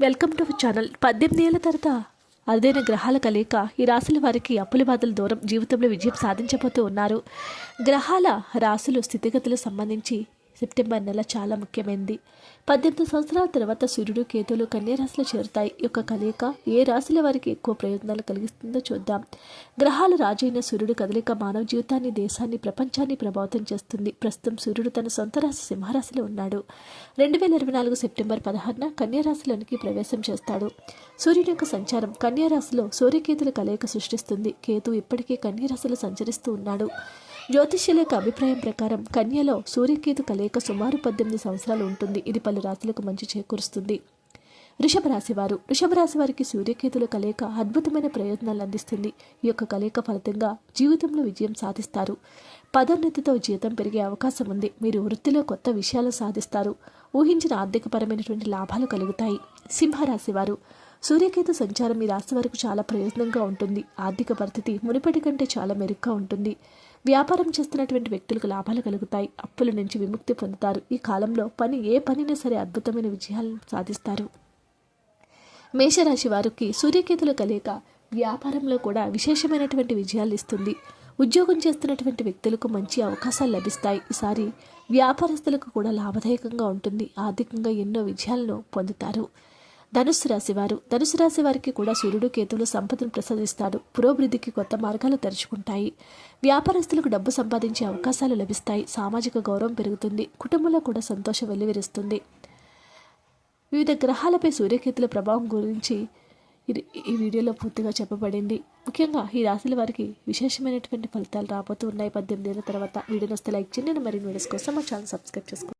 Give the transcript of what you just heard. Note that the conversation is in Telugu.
Welcome to channel. పద్దెనిమిది ఏళ్ళ తర్వాత అరుదైన గ్రహాల కలయిక ఈ రాశుల వారికి అప్పుల బాధల దూరం జీవితంలో విజయం సాధించబోతూ ఉన్నారు. గ్రహాల రాశులు స్థితిగతులకు సంబంధించి సెప్టెంబర్ నెల చాలా ముఖ్యమైనది పద్దెనిమిది సంవత్సరాల తర్వాత సూర్యుడు కేతులు కన్యారాశిలో చేరుతాయి. ఈ యొక్క కలయిక ఏ రాశుల వారికి ఎక్కువ ప్రయోజనాలు కలిగిస్తుందో చూద్దాం. గ్రహాల రాజైన సూర్యుడు కదలిక మానవ జీవితాన్ని దేశాన్ని ప్రపంచాన్ని ప్రభావితం చేస్తుంది. ప్రస్తుతం సూర్యుడు తన సొంత రాశి సింహరాశిలో ఉన్నాడు. రెండు వేల ఇరవై నాలుగు సెప్టెంబర్ పదహారున కన్యారాశిలోనికి ప్రవేశం చేస్తాడు. సూర్యుని యొక్క సంచారం కన్యారాశిలో సూర్యకేతుల కలయిక సృష్టిస్తుంది. కేతు ఇప్పటికే కన్యరాశిలో సంచరిస్తూ ఉన్నాడు. జ్యోతిష్యుల యొక్క అభిప్రాయం ప్రకారం కన్యలో సూర్యకేతు కలయిక సుమారు పద్దెనిమిది సంవత్సరాలు ఉంటుంది. ఇది పలు రాశులకు మంచి చేకూరుస్తుంది. వృషభ రాశి వారు. వృషభ రాశి వారికి సూర్యకేతుల కలయిక అద్భుతమైన ప్రయోజనాలు అందిస్తుంది. ఈ యొక్క కలయిక ఫలితంగా జీవితంలో విజయం సాధిస్తారు. పదోన్నతితో జీతం పెరిగే అవకాశం ఉంది. మీరు వృత్తిలో కొత్త విషయాలు సాధిస్తారు. ఊహించిన ఆర్థికపరమైనటువంటి లాభాలు కలుగుతాయి. సింహరాశి వారు. సూర్యకేతు సంచారం ఈ రాశి వారికి చాలా ప్రయోజనంగా ఉంటుంది. ఆర్థిక పరిస్థితి మునుపటి కంటే చాలా మెరుగ్గా ఉంటుంది. వ్యాపారం చేస్తున్నటువంటి వ్యక్తులకు లాభాలు కలుగుతాయి. అప్పుల నుంచి విముక్తి పొందుతారు. ఈ కాలంలో పని ఏ పనినా సరే అద్భుతమైన విజయాలను సాధిస్తారు. మేషరాశి వారికి సూర్యకేతుల కలయిక వ్యాపారంలో కూడా విశేషమైనటువంటి విజయాలు ఇస్తుంది. ఉద్యోగం చేస్తున్నటువంటి వ్యక్తులకు మంచి అవకాశాలు లభిస్తాయి. ఈసారి వ్యాపారస్తులకు కూడా లాభదాయకంగా ఉంటుంది. ఆర్థికంగా ఎన్నో విజయాలను పొందుతారు. ధనుసు రాశి వారు ధనుసు రాశి వారికి కూడా సూర్యుడు కేతువులు సంపదను ప్రసాదిస్తాడు. పురోభివృద్ధికి కొత్త మార్గాలు తెరుచుకుంటాయి. వ్యాపారస్తులకు డబ్బు సంపాదించే అవకాశాలు లభిస్తాయి. సామాజిక గౌరవం పెరుగుతుంది. కుటుంబంలో కూడా సంతోషం వెల్లివిరుస్తుంది. వివిధ గ్రహాలపై సూర్యకేతుల ప్రభావం గురించి ఇది ఈ వీడియోలో పూర్తిగా చెప్పబడింది. ముఖ్యంగా ఈ రాశుల వారికి విశేషమైనటువంటి ఫలితాలు రాబోతూ ఉన్నాయి. పద్దెనిమిది ఏళ్ళ తర్వాత వీడియోని వస్తే లైక్ చేయండి. మరిన్ని వీడియోస్ కోసం మా ఛానల్ సబ్స్క్రైబ్ చేసుకోండి.